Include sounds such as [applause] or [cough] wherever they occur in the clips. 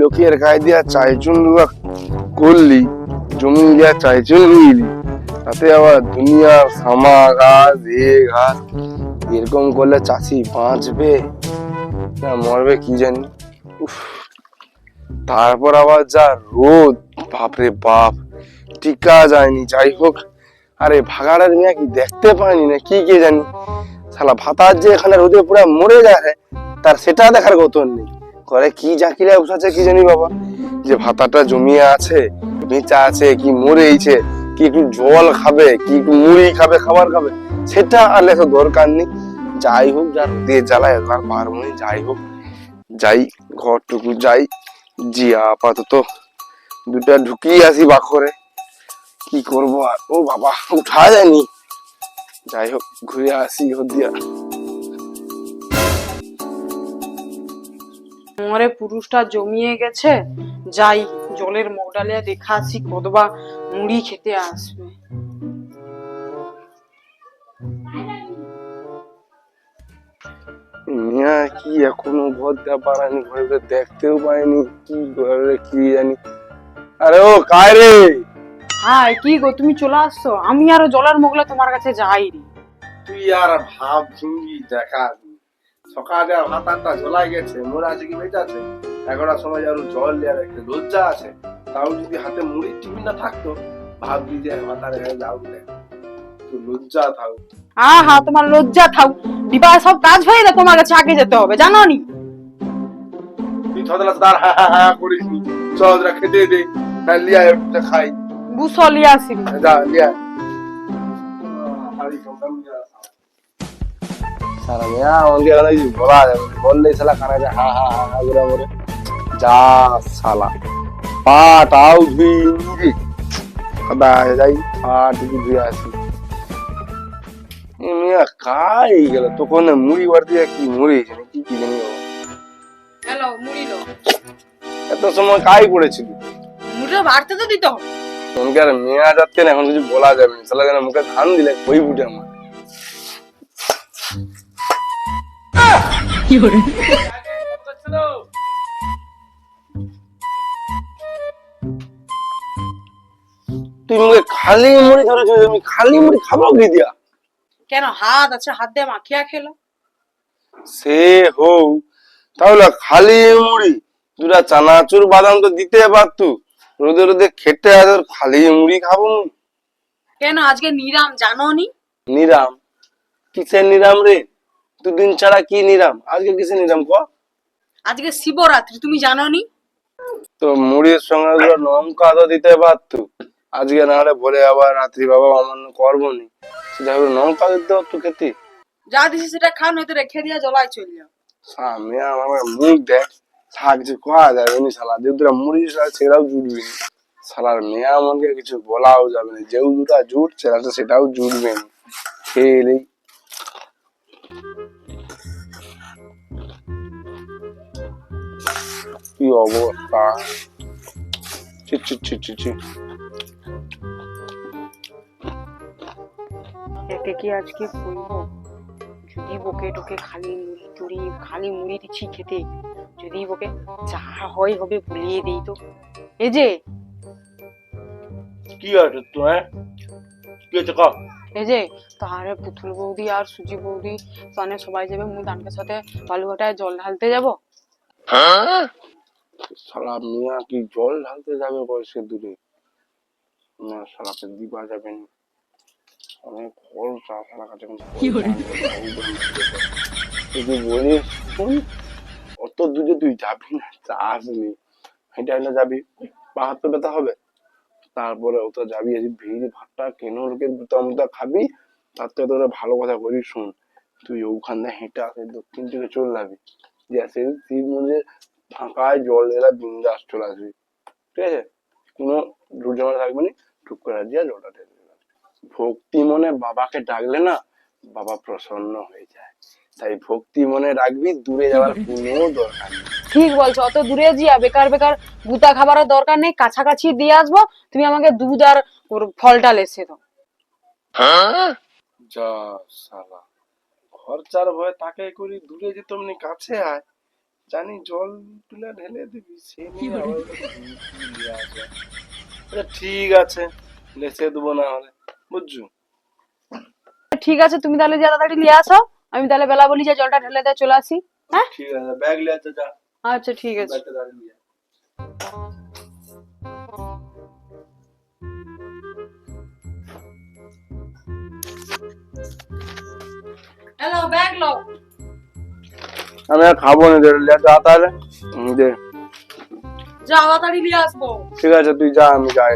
লোকের গায়ে দিয়া চাইচুন করলি, জমি দিয়া চাইচুন রুইলি তাতে আবার দুনিয়ার সামা ঘাস এ ঘাস এরকম করলে চাষি বাঁচবে? না, মরবে কি জানি? উফ, তারপর আবার যা রোদ, বাপরে বাপ, টিকা যায়নি, যাই হোক। আরে, ভাগাড়ের মেয়ে কি দেখতে পাইনি না কি কে জানি? শালা ভাতার যে এখানে রোদে পুরো মরে যায় তার সেটা দেখার গতন নেই। ঘরে কি জাকিরা উঠাচ্ছে কি জানি বাবা? যে ভাতাটা জমিয়ে আছে, বেঁচা আছে, কি মরেইছে, কি একটু জল খাবে, কি একটু মুড়ি খাবে, খাবার খাবে, সেটা আর তো দরকার নেই। যাই হোক, যার দিয়ে জ্বালায় একবার পারবনি যাই হোক, যাই ঘরটুকু যাই, জি আপাতত দুটা ঢুকিয়ে আসি বাখরে। কি করব আর? ও বাবা, উঠা যায়নি। যাই হোক, ঘুরে আসি হদিয়া মরে পুরুষটা জমিয়ে গেছে যাই জলের মগ ডালিয়া দেখা আসি কতবা মুড়ি খেতে আসবে। মিয়া কি এখনও দেওয়া পারানি ঘরে দেখতেও পাইনি কি ঘরে কি জানি। আরে ও কায় রে? হাই কি গো তুমি চলে আসছো? আমি আরও জলের মগলা তোমার কাছে যাই রে তুই আর ভাব ঝুঙ্গি দেখা সকালে আটটা ঝোলাই গেছে মোর আছে কি বেঁচে এগারোটার সময় আর জল দেওয়ার একটা লজ্জা আছে। তাও যদি হাতে মুড়ির টিফিন না থাকতো ভাববি যে মাথার গায়ে যাও না তো লজ্জা থাক। হা হা তোমার লজ্জা থাও দিবা সব কাজ হয়ে গেলে তোমার কাছে আগে যেতে হবে জানো নি তুই ছতলা তার হা হা হা করিস নি। চল খেতে দে। তাই লিয়া একটা খাই। বুসলি আসি যা লিয়া। সারা মেয়া আমাকে এখন কিছু বলা যাবে। বললেই শালা কানা যায় হা হা হা হা যা শালা। পাটাও ধুই রে কাদা যাই পাট ধুয়ে আসি। এ মেয়া কাই গেল তখন মুড়ি বার দিয়ে কি না কি কি জানি হ্যালো মুড়ি লো। এত সময় কাই করেছিল? মুড়িটা বাড়তে তো দিতে। তোমাকে আর মেয়া যাচ্ছে না এখন কিছু বলা যাবে না। শালা মুখে ধান দিলে কই ফুটে আমার। তুই মুখে খালি মুড়ি ধরেছো তুমি খালি মুড়ি খাব কি দিয়া? কেন হাত আছে হাত দিয়ে মাখিয়া খেলো সে হও তাহলে খালি মুড়ি দুটা চানাচুর বাদাম তো দিতে পারতু। রোদে রোদে খেতে আর খালি মুড়ি খাব কেন আজকে নিরাম জানো নি নিরাম? কিসের নিরাম রে? দুদিন ছাড়া কি নিরাম? আজকে কিছু নিরাম ক? আজকে শিবরাত্রি তুমি জানো নি তো মুড়ির সঙ্গে লঙ্কা তো দিতে পারতু। আজকে না হলে বলে আবার রাত্রি বাবা অমান্য করব নি সেটা হলো লঙ্কা দিতে পারতু খেতে। যা দিছি সেটা খাও নয়তো রেখে দিয়া জলায় চল যাও। সামনে আমার মুখ দেখ। শাক কিছু করা যাবে নি শালা? যে দুটা মুড়ি সেটাও জুটবে নি। শালার মেয়ে আমাকে কিছু বলাও যাবে না। যেও দুটা জুট সেটা সেটাও জুটবে না। খেয়ে কি অবস্থা? ছি ছি ছি ছি ছি। একে কি আজকে বলব যদি বকে টোকে খালি মুড়ি টুড়ি খালি মুড়ি দিচ্ছি খেতে যদি বকে যা হয় হবে ভুলিয়ে দিই তো। এই যে কি আছে তো হ্যাঁ? কি আছে ক? এই যে তাহারে পুতুল বৌদি আর সুজি বৌদি মানে সবাই যাবে মুই দানকের সাথে বালুঘাটায় জল ঢালতে যাব? শালা মিয়া কি জল ঢালতে যাবে বয়সের দূরে। না শালাকে দিবা যাবে না। অনেক খরচা শালা কাছে যদি বলিস? অত দূরে তুই যাবি না চাষ নেই। হেঁটে হেঁটে যাবি পা হাত তো ব্যথা হবে। তারপরে ওটা যাবি এই ভিড় ভাতটা কেন লোকের মুতা খাবি? তার থেকে তোরা ভালো কথা করিস শোন। তুই ওখান থেকে হেঁটে আসে দক্ষিণ থেকে চলে যাবি। গ্যাসের শিব মন্দিরে ফাঁকায় জল এলা বিন্দাস চলে আসবি। ঠিক আছে? কোনো দূর ঝামেলা থাকবে না টুক করে দিয়ে জলটা ঢেলে ভক্তি মনে বাবাকে ডাকলে না বাবা প্রসন্ন হয়ে যায়। তাই ভক্তি মনে রাখবি দূরে যাওয়ার কোনো দরকার নেই। ঠিক বলছো অত দূরে জিয়া বেকার বেকার গুতা খাবারের দরকার নেই কাছাকাছি দিয়ে আসব তুমি আমাকে দুধ আর ওর ফলটা লেসে দাও। যা শালা খরচার ভয়ে তাকে করি দূরে যেত এমনি কাছে আয়। জানি জল তুলে ঢেলে দিবি সে নিয়ে আবার আচ্ছা, ঠিক আছে লেসে দেবো না হলে বুঝছ? ঠিক আছে তুমি তাহলে যা তাড়াতাড়ি নিয়ে আসো আমি তাহলে বেলা বলি যে জলটা ঢেলে দিয়ে চলে আসি। হ্যাঁ? ঠিক আছে ব্যাগ লিয়ে আছে যা। আচ্ছা ঠিক আছে। নিয়ে। হ্যালো ব্যাগ লো আমি আর খাব না যে লে যা তাহলে দে। যা তাড়াতাড়ি নিয়ে আসব। ঠিক আছে তুই যা আমি যাই।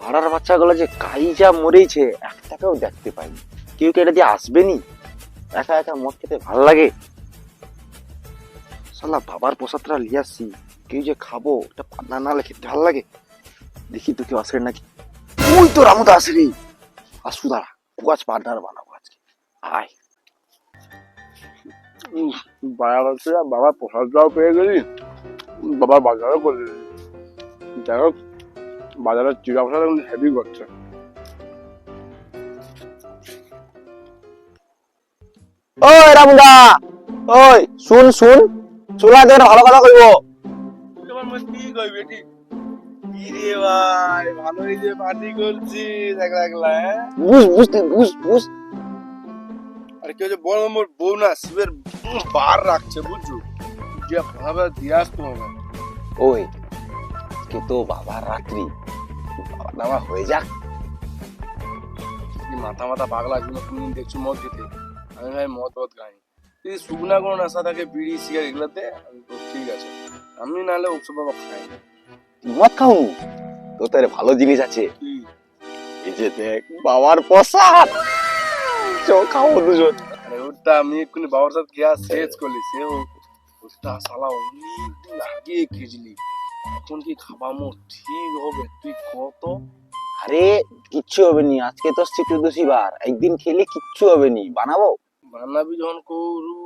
পাড়ার বাচ্চাগুলো যে কাইজা মরেছে একটাকেও দেখতে পাইনি। কেউ কি এটা দিয়ে আসবেনি? একা একা মদ খেতে ভালো লাগে? শালা বাবার প্রসাদটা লিয়ে আসছি। কেউ যে খাব, এটা পান্না নালে খেতে ভালো লাগে? দেখি তো কেউ আসে নাকি? ওই তো রামুদা আসে রে আসু দাঁড়া কুয়াচ পার্টনার বানাবো আজকে। আয়। বাবা বাবার প্রসাদটাও পেয়ে গেলি? বাবার বাজারও করে দিলি। যাই হোক, বাজারের চিরা ফসা হেভি করছে। ওই রামুদা ওই শুন শুন। চুলা ভালো কথা কইবো। তোমার মধ্যে কি কইবে ঠিক? রে ভাই ভালোই যে পার্টি করছিস একলা একলা বুঝ বুঝ বুঝ আর কেউ যে বড় মোর বউ না শিবের বার রাখছে বুঝছ? যে ভাবে দিয়ে আসতো হবে ওই তো বাবার রাত্রি। বাবা হয়ে যাক। মাথা মাথা পাগলা তুমি দেখছ মদ খেতে? আমি ভাই মদ মদ খাই যদি শুকনা কোনো নেশা থাকে বিড়ি সিগারেট এগুলোতে আমি তো ঠিক আছে। আমি নাহলে ওসব বাবা খাই না। মদ খাও তো তোর ভালো জিনিস আছে। এই যে দেখ বাবার প্রসাদ! চো খাও দুজন। আরে ওটা আমি এক্ষুনি বাবার সাথে গ্যাস শেষ করলি সে ওটা শালা অনেক দিন আগে খেয়েছিলি এখন কি খাবামো? ঠিক হবে তুই কত? আরে কিচ্ছু হবে নি আজকে তো চতুর্দশী বার। একদিন খেলে কিচ্ছু হবে নি বানাবো? বানাবি যখন করু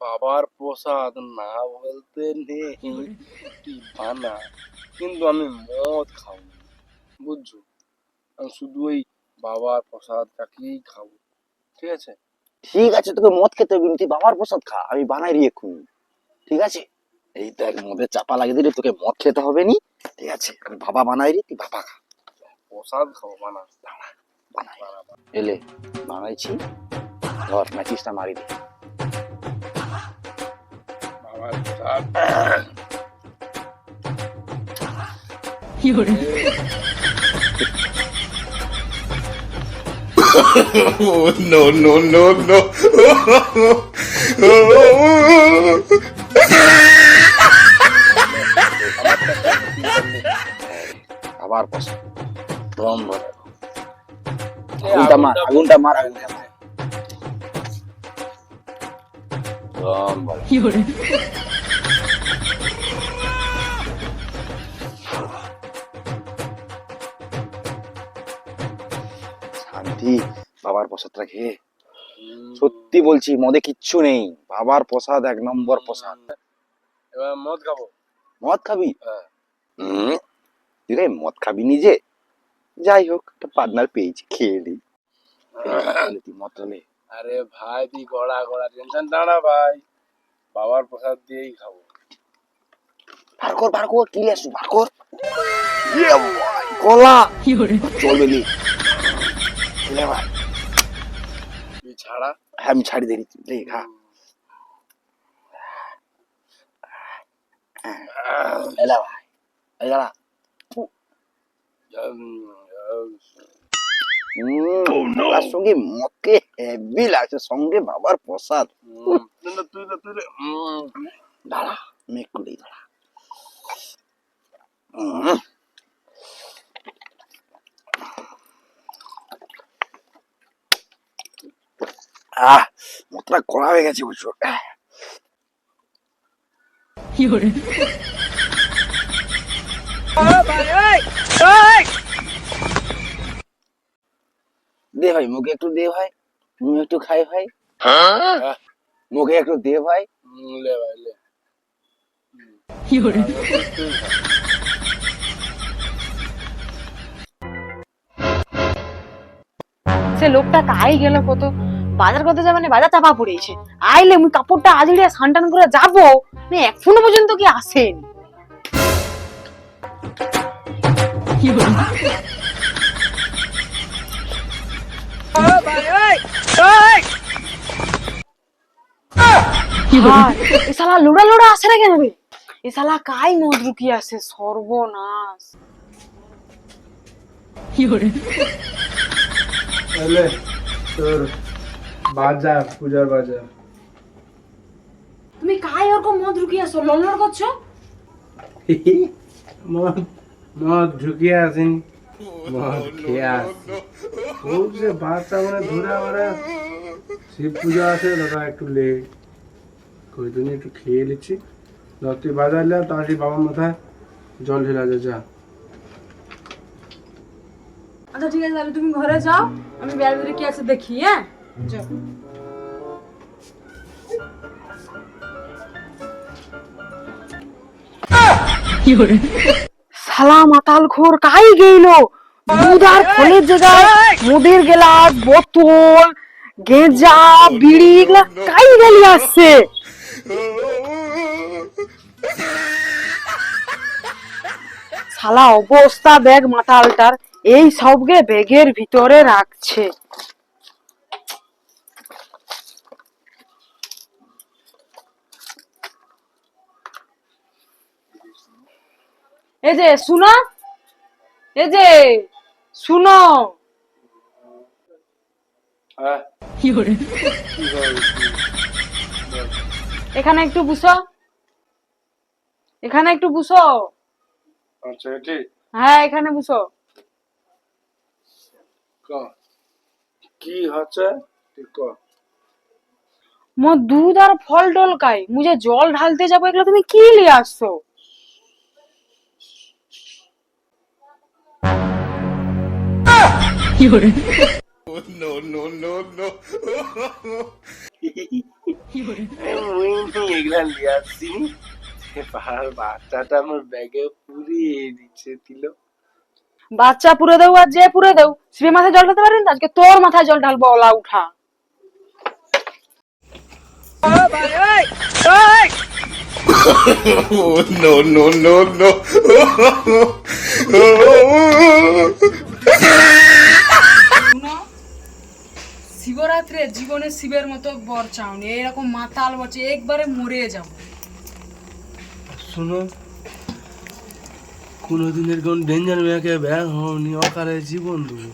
বাবার প্রসাদ না বলতে নেই তুই বানা? কিন্তু আমি মদ খাব বুঝছ? আমি শুধু ওই বাবার প্রসাদটাকেই খাব ঠিক আছে? ঠিক আছে তোকে মদ খেতে হবে তুই বাবার প্রসাদ খা আমি বানাই রি এক্ষুনি ঠিক আছে? এই দেখ মদের চাপা লাগিয়ে দিলে তোকে মদ খেতে হবে নি? ঠিক আছে আমি বাবা বানাই রি তুই বাবা খা। প্রসাদ খাব বানা। বানাই। বানা, বানা। এলে বানাইছি। ধর ম্যাচিসটা মারি দে বাবার প্রসাদ no, no, no, no. বাবার প্রসাদ দম ধরে আগুনটা মার আগুনটা মার আগুনটা শান্তি বাবার প্রসাদটা খেয়ে সত্যি বলছি মদে কিচ্ছু নেই। বাবার প্রসাদ এক নম্বর প্রসাদ। এবার মদ খাব? মদ খাবি? হ্যাঁ। তুই মদ খাবি নিজে। যাই হোক একটা পার্টনার পেয়েছি খেয়ে নি। তুই মদ খাবে। আরে ভাই তুই গড়া গড়া টেনশন দাঁড়া ভাই। বাবার প্রসাদ দিয়েই খাব। বার কর বার কর কি আসু বার কর। ইয়ে কলা চলবে নি ভাই। তুই ছাড়া? হ্যাঁ আমি ছাড়ি দেরি লে খা। এলা ভাই এলা তার সঙ্গে মদকে হেভি লাগছে সঙ্গে বাবার প্রসাদ। দাঁড়া আমি একটু দাঁড়া উম। আহ মতটা কড়া হয়ে গেছে বুঝছ? দে ভাই মুখে একটু দে ভাই মুখে একটু খাই ভাই। মুখে একটু দে ভাই। লে ভাই লে। সে লোকটা কাই গেল কত? বাজার করতে যাবে না বাজার চাপা পড়েছে। আইলে মুই কাপড়টা আজড়িয়া সানটান করে যাব। মানে এখনও পর্যন্ত কি আসেন। এ শালা লোড়া লোড়া আসে না কেন রে? এ শালা কাই মদ রুকি আসে? সর্বনাশ। এলে তোর বাজার পূজার বাজার। তুমি কাই ওরকম মদ রুকি আসো লড়লড় করছ? [laughs] মদ মদ ঢুকিয়ে আসেন। মদ খেয়ে আস খুব যে বাচ্চা মানে ধরে আমার শিব পূজা আছে দাদা একটু লেট ওই জন্য একটু খেয়ে নিচ্ছি। ধর তুই বাজার লে তাড়াতাড়ি বাবার মাথায় জল ঢেলা যা যা। আচ্ছা ঠিক আছে তাহলে তুমি ঘরে যাও। আমি বাইরে কি আছে দেখি হ্যাঁ? মাতাল খোর কাই গেইল? ফলের জায়গায় মদের গেলাস, বোতল, গেঁজা, বিড়ি কাই গেলি আসছে? শালা অবস্থা ব্যাগ মাতালটার, এই সবকে ব্যাগের ভিতরে রাখছে। এই যে শুনো। এই যে শুনো। হ্যাঁ। এখানে একটু বুঝো এখানে একটু বুঝো আচ্ছা এটি? হ্যাঁ এখানে বুঝো কি। হচ্ছে? মোর দুধ আর ফল টল খাই। মুঝে জল ঢালতে যাব এগুলো তুমি কি নিয়ে আসছো? No, no, no, no. মুই এগুলা নিয়ে আসছি পাহাড় বাচ্চাটা আমার ব্যাগে পুরিয়ে দিচ্ছে দিল বাচ্চা পুরে দেও আর যে পুরে দেও সে মাথায় জল ঢালতে পারেন? আজকে তোর মাথায় জল ঢালবো ওলা উঠা Oh, no, no, no, no. শুনো শিবরাত্রে জীবনে শিবের মতো বর চাওনি এরকম মাতাল বলছে একবারে মরে যাব। শুনো, কোনোদিনের এরকম ডেঞ্জার মেয়েকে ব্যাগ হওনি অকারে জীবন দেবো।